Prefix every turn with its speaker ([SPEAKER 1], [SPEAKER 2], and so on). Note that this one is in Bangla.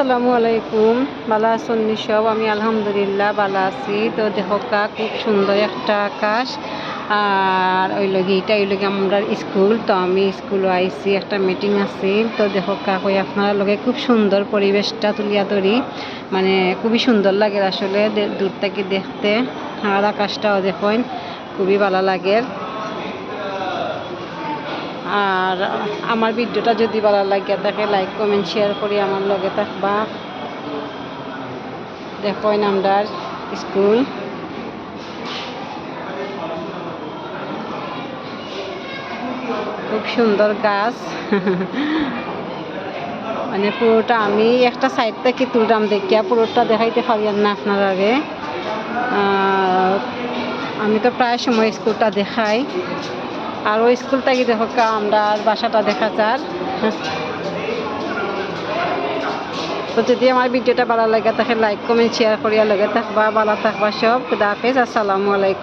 [SPEAKER 1] আসসালামু আলাইকুম। বালা আছেন নি সব, আমি আলহামদুলিল্লাহ বালা আছি। তো দেখো কা, খুব সুন্দর একটা আকাশ। আর ওই লগে এটা ওই লগে আমরা স্কুল। তো আমি স্কুল আইছি, একটা মিটিং আছে। তো দেখো কা, কই আপনার লগে খুব সুন্দর পরিবেশটা তুলিয়া ধরি। মানে খুবই সুন্দর লাগে আসলে দূর থেকে দেখতে। আর আকাশটাও দেখুন, খুবই ভালো লাগে। আর আমার ভিডিওটা যদি ভালো লাগে থাকে লাইক কমেন্ট শেয়ার করি, আমার লগে থাকবা। দেখুন আমরা স্কুল। খুব সুন্দর গাছ। মানে পুরোটা আমি একটা সাইড থেকে তুললাম দেখিয়া, পুরোটা দেখাইতে পারি না আপনার আগে। আমি তো প্রায় সময় স্কুলটা দেখাই। আর ওই স্কুল থেকে দেখো আমরা আর বাসাটা দেখা যার। তো যদি আমার ভিডিওটা ভালো লাগে, তাহলে লাইক কমেন্ট শেয়ার করিয়া লগে থাকবা, ভালো থাকবা সব। খুদা হাফেজ, আসসালামু আলাইকুম।